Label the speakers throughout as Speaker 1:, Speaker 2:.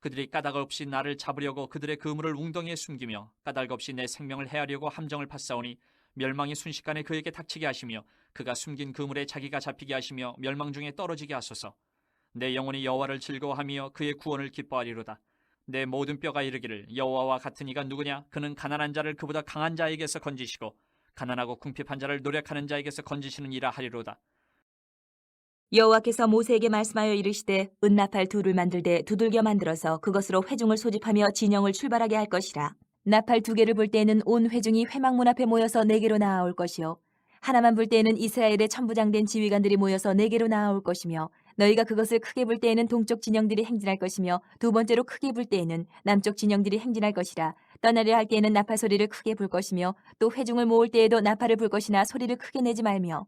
Speaker 1: 그들이 까닭 없이 나를 잡으려고 그들의 그물을 웅덩이에 숨기며 까닭 없이 내 생명을 해하려고 함정을 팠사오니 멸망이 순식간에 그에게 닥치게 하시며 그가 숨긴 그물에 자기가 잡히게 하시며 멸망 중에 떨어지게 하소서. 내 영혼이 여호와를 즐거워하며 그의 구원을 기뻐하리로다. 내 모든 뼈가 이르기를 여호와와 같은 이가 누구냐? 그는 가난한 자를 그보다 강한 자에게서 건지시고 가난하고 궁핍한 자를 노력하는 자에게서 건지시는 이라 하리로다
Speaker 2: 여호와께서 모세에게 말씀하여 이르시되 은나팔 둘을 만들되 두들겨 만들어서 그것으로 회중을 소집하며 진영을 출발하게 할 것이라. 나팔 두 개를 불 때에는 온 회중이 회막문 앞에 모여서 네 개로 나아올 것이요. 하나만 불 때에는 이스라엘의 천부장된 지휘관들이 모여서 네 개로 나아올 것이며 너희가 그것을 크게 불 때에는 동쪽 진영들이 행진할 것이며 두 번째로 크게 불 때에는 남쪽 진영들이 행진할 것이라. 떠나려 할 때에는 나팔 소리를 크게 불 것이며 또 회중을 모을 때에도 나팔을 불 것이나 소리를 크게 내지 말며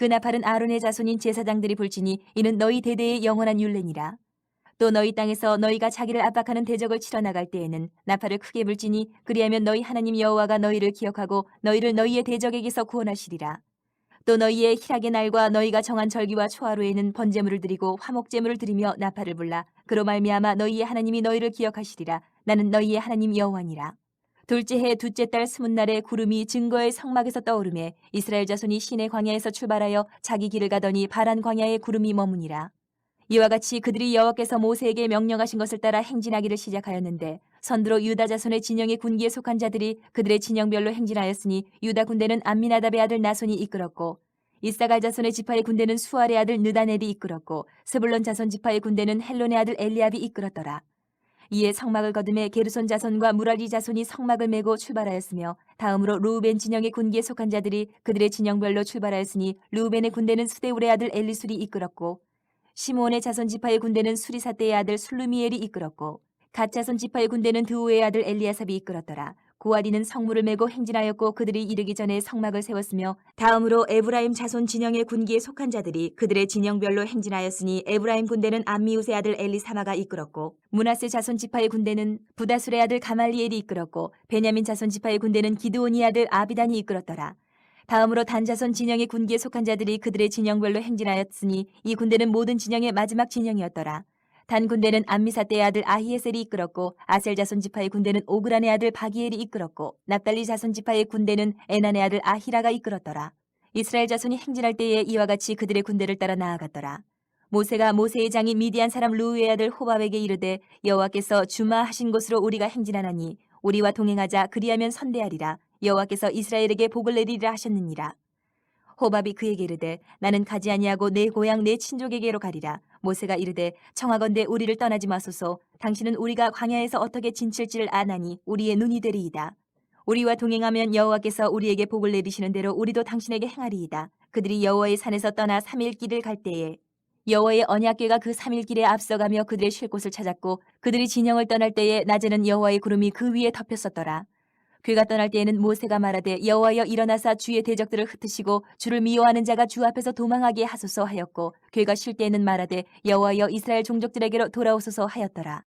Speaker 2: 그 나 팔은 아론의 자손인 제사장들이 불지니 이는 너희 대대의 영원한 율례니라. 또 너희 땅에서 너희가 자기를 압박하는 대적을 치러 나갈 때에는 나팔을 크게 불지니 그리하면 너희 하나님 여호와가 너희를 기억하고 너희를 너희의 대적에게서 구원하시리라. 또 너희의 희락의 날과 너희가 정한 절기와 초하루에는 번제물을 드리고 화목제물을 드리며 나팔을 불라 그로 말미암아 너희의 하나님이 너희를 기억하시리라. 나는 너희의 하나님 여호와니라. 둘째 해 둘째 달 스문 날에 구름이 증거의 성막에서 떠오르매 이스라엘 자손이 시내 광야에서 출발하여 자기 길을 가더니 바란 광야에 구름이 머무니라. 이와 같이 그들이 여호와께서 모세에게 명령하신 것을 따라 행진하기를 시작하였는데 선두로 유다 자손의 진영의 군기에 속한 자들이 그들의 진영별로 행진하였으니 유다 군대는 암미나답의 아들 나손이 이끌었고 이사갈 자손의 지파의 군대는 수알의 아들 느다넬이 이끌었고 스불론 자손 지파의 군대는 헬론의 아들 엘리압이 이끌었더라. 이에 성막을 거둠에 게르손 자손과 무라리 자손이 성막을 메고 출발하였으며 다음으로 루우벤 진영의 군기에 속한 자들이 그들의 진영별로 출발하였으니 루우벤의 군대는 수데울의 아들 엘리술이 이끌었고 시므온의 자손 지파의 군대는 수리사떼의 아들 술루미엘이 이끌었고 갓 자손 지파의 군대는 드우의 아들 엘리아삽이 이끌었더라. 고아리는 성물을 메고 행진하였고 그들이 이르기 전에 성막을 세웠으며 다음으로 에브라임 자손 진영의 군기에 속한 자들이 그들의 진영별로 행진하였으니 에브라임 군대는 암미우스의 아들 엘리사마가 이끌었고 문하세 자손 지파의 군대는 부다술의 아들 가말리엘이 이끌었고 베냐민 자손 지파의 군대는 기드온이 아들 아비단이 이끌었더라. 다음으로 단자손 진영의 군기에 속한 자들이 그들의 진영별로 행진하였으니 이 군대는 모든 진영의 마지막 진영이었더라. 단 군대는 암미사떼의 아들 아히에셀이 이끌었고 아셀 자손 지파의 군대는 오그란의 아들 바기엘이 이끌었고 납달리 자손 지파의 군대는 에난의 아들 아히라가 이끌었더라. 이스라엘 자손이 행진할 때에 이와 같이 그들의 군대를 따라 나아갔더라. 모세가 모세의 장인 미디안 사람 루우의 아들 호밥에게 이르되 여호와께서 주마하신 곳으로 우리가 행진하나니 우리와 동행하자 그리하면 선대하리라 여호와께서 이스라엘에게 복을 내리리라 하셨느니라. 호밥이 그에게 이르되 나는 가지 아니하고 내 고향 내 친족에게로 가리라. 모세가 이르되 청하건대 우리를 떠나지 마소서. 당신은 우리가 광야에서 어떻게 진칠지를 아나니 우리의 눈이 되리이다. 우리와 동행하면 여호와께서 우리에게 복을 내리시는 대로 우리도 당신에게 행하리이다. 그들이 여호와의 산에서 떠나 삼일 길을 갈 때에 여호와의 언약궤가 그 삼일 길에 앞서가며 그들의 쉴 곳을 찾았고 그들이 진영을 떠날 때에 낮에는 여호와의 구름이 그 위에 덮였었더라. 괴가 떠날 때에는 모세가 말하되 여호와여 일어나사 주의 대적들을 흩으시고 주를 미워하는 자가 주 앞에서 도망하게 하소서 하였고 괴가 쉴 때에는 말하되 여호와여 이스라엘 종족들에게로 돌아오소서 하였더라.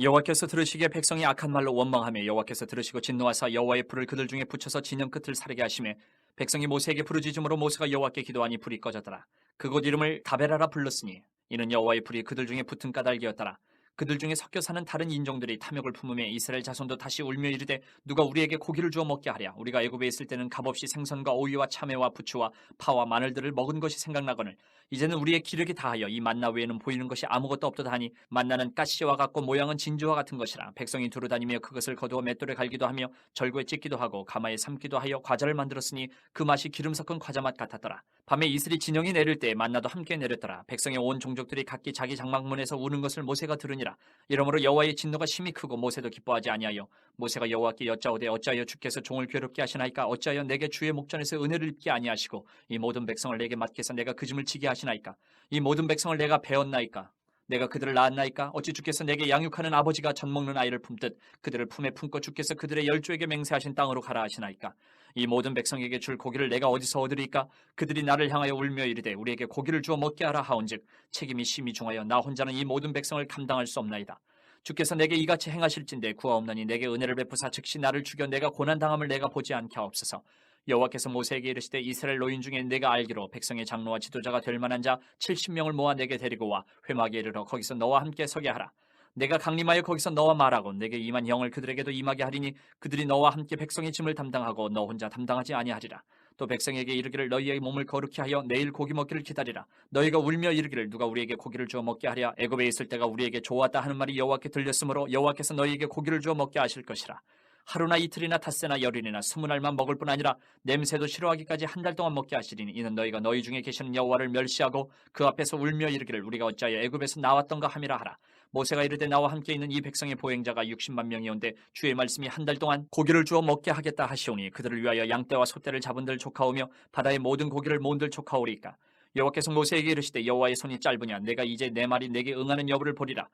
Speaker 1: 여호와께서 들으시기에 백성이 악한 말로 원망하며 여호와께서 들으시고 진노하사 여호와의 불을 그들 중에 붙여서 진영 끝을 사르게 하시매 백성이 모세에게 부르짖음으로 모세가 여호와께 기도하니 불이 꺼졌더라 그곳 이름을 다베라라 불렀으니 이는 여호와의 불이 그들 중에 붙은 까닭이었더라 그들 중에 섞여 사는 다른 인종들이 탐욕을 품으며 이스라엘 자손도 다시 울며 이르되 누가 우리에게 고기를 주어 먹게 하랴. 우리가 애굽에 있을 때는 값없이 생선과 오이와 참외와 부추와 파와 마늘들을 먹은 것이 생각나거늘. 이제는 우리의 기력이 다하여 이 만나 외에는 보이는 것이 아무것도 없도다 하니 만나는 가시와 같고 모양은 진주와 같은 것이라. 백성이 두루 다니며 그것을 거두어 맷돌에 갈기도 하며 절구에 찢기도 하고 가마에 삶기도 하여 과자를 만들었으니 그 맛이 기름 섞은 과자 맛 같았더라. 밤에 이슬이 진영이 내릴 때 만나도 함께 내렸더라. 백성의 온 종족들이 각기 자기 장막문에서 우는 것을 모세가 들으니라 이러므로 여호와의 진노가 심히 크고 모세도 기뻐하지 아니하여 모세가 여호와께 여짜오되 어찌하여 주께서 종을 괴롭게 하시나이까? 어찌하여 내게 주의 목전에서 은혜를 입게 아니하시고 이 모든 백성을 내게 맡겨서 내가 그 짐을 지게 하시나이까? 이 모든 백성을 내가 배웠나이까 내가 그들을 낳았나이까? 어찌 주께서 내게 양육하는 아버지가 젖 먹는 아이를 품듯 그들을 품에 품고 주께서 그들의 열조에게 맹세하신 땅으로 가라 하시나이까? 이 모든 백성에게 줄 고기를 내가 어디서 얻으리까? 그들이 나를 향하여 울며 이르되 우리에게 고기를 주어 먹게 하라 하온즉 책임이 심히 중하여 나 혼자는 이 모든 백성을 감당할 수 없나이다. 주께서 내게 이같이 행하실진데 구하옵나니 내게 은혜를 베푸사 즉시 나를 죽여 내가 고난 당함을 내가 보지 않게 하옵소서 여호와께서 모세에게 이르시되 이스라엘 노인 중에 내가 알기로 백성의 장로와 지도자가 될 만한 자 70명을 모아 내게 데리고 와 회막에 이르러 거기서 너와 함께 서게 하라. 내가 강림하여 거기서 너와 말하고 내게 임한 영을 그들에게도 임하게 하리니 그들이 너와 함께 백성의 짐을 담당하고 너 혼자 담당하지 아니하리라. 또 백성에게 이르기를 너희의 몸을 거룩히 하여 내일 고기 먹기를 기다리라. 너희가 울며 이르기를 누가 우리에게 고기를 주어 먹게 하랴. 애굽에 있을 때가 우리에게 좋았다 하는 말이 여호와께 들렸으므로 여호와께서 너희에게 고기를 주어 먹게 하실 것이라 하루나 이틀이나 닷새나 열흘이나 스무 날만 먹을 뿐 아니라 냄새도 싫어하기까지 한 달 동안 먹게 하시리니 이는 너희가 너희 중에 계시는 여호와를 멸시하고 그 앞에서 울며 이르기를 우리가 어찌하여 애굽에서 나왔던가 함이라 하라. 모세가 이르되 나와 함께 있는 이 백성의 보행자가 60만 명이온데 주의 말씀이 한 달 동안 고기를 주어 먹게 하겠다 하시오니 그들을 위하여 양떼와 소떼를 잡은들 조카오며 바다의 모든 고기를 모은들 조카오리까. 여호와께서 모세에게 이르시되 여호와의 손이 짧으냐? 내가 이제 내 말이 내게 응하는 여부를 보리라.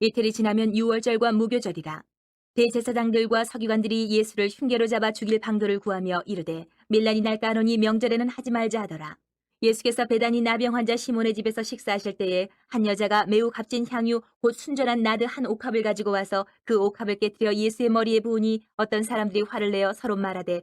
Speaker 2: 이틀이 지나면 유월절과 무교절이라. 대제사장들과 서기관들이 예수를 흉계로 잡아 죽일 방도를 구하며 이르되 밀란이 날까 하노니 명절에는 하지 말자 하더라. 예수께서 배단이 나병 환자 시몬의 집에서 식사하실 때에 한 여자가 매우 값진 향유 곧 순전한 나드 한 옥합을 가지고 와서 그 옥합을 깨뜨려 예수의 머리에 부으니 어떤 사람들이 화를 내어 서로 말하되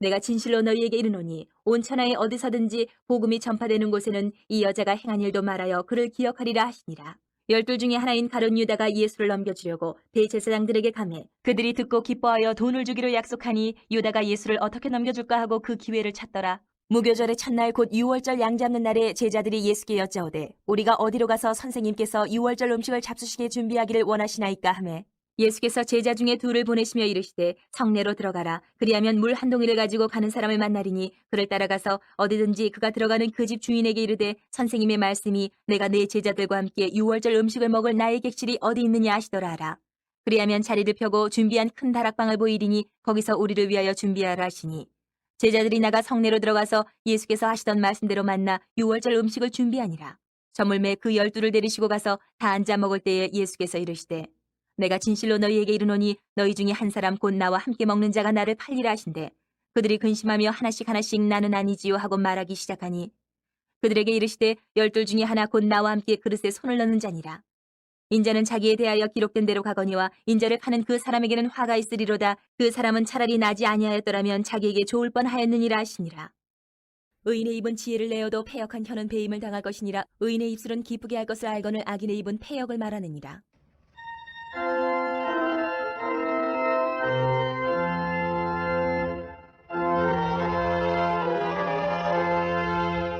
Speaker 2: 내가 진실로 너희에게 이르노니 온 천하에 어디서든지 복음이 전파되는 곳에는 이 여자가 행한 일도 말하여 그를 기억하리라 하시니라. 열둘 중에 하나인 가룟 유다가 예수를 넘겨주려고 대제사장들에게 감해 그들이 듣고 기뻐하여 돈을 주기로 약속하니 유다가 예수를 어떻게 넘겨줄까 하고 그 기회를 찾더라. 무교절의 첫날 곧 유월절 양 잡는 날에 제자들이 예수께 여짜오되 우리가 어디로 가서 선생님께서 유월절 음식을 잡수시게 준비하기를 원하시나이까 하매 예수께서 제자 중에 둘을 보내시며 이르시되 성내로 들어가라. 그리하면 물 한 동이를 가지고 가는 사람을 만나리니 그를 따라가서 어디든지 그가 들어가는 그 집 주인에게 이르되 선생님의 말씀이 내가 내 제자들과 함께 유월절 음식을 먹을 나의 객실이 어디 있느냐 하시더라 하라. 그리하면 자리를 펴고 준비한 큰 다락방을 보이리니 거기서 우리를 위하여 준비하라 하시니 제자들이 나가 성내로 들어가서 예수께서 하시던 말씀대로 만나 유월절 음식을 준비하니라. 저물매 그 열두를 데리시고 가서 다 앉아 먹을 때에 예수께서 이르시되 내가 진실로 너희에게 이르노니 너희 중에 한 사람 곧 나와 함께 먹는 자가 나를 팔리라 하신대. 그들이 근심하며 하나씩 하나씩 나는 아니지요 하고 말하기 시작하니 그들에게 이르시되 열둘 중에 하나 곧 나와 함께 그릇에 손을 넣는 자니라. 인자는 자기에 대하여 기록된 대로 가거니와 인자를 파는 그 사람에게는 화가 있으리로다. 그 사람은 차라리 나지 아니하였더라면 자기에게 좋을 뻔하였느니라 하시니라. 의인의 입은 지혜를 내어도 패역한 혀는 배임을 당할 것이니라. 의인의 입술은 기쁘게 할 것을 알거늘 악인의 입은 패역을 말하느니라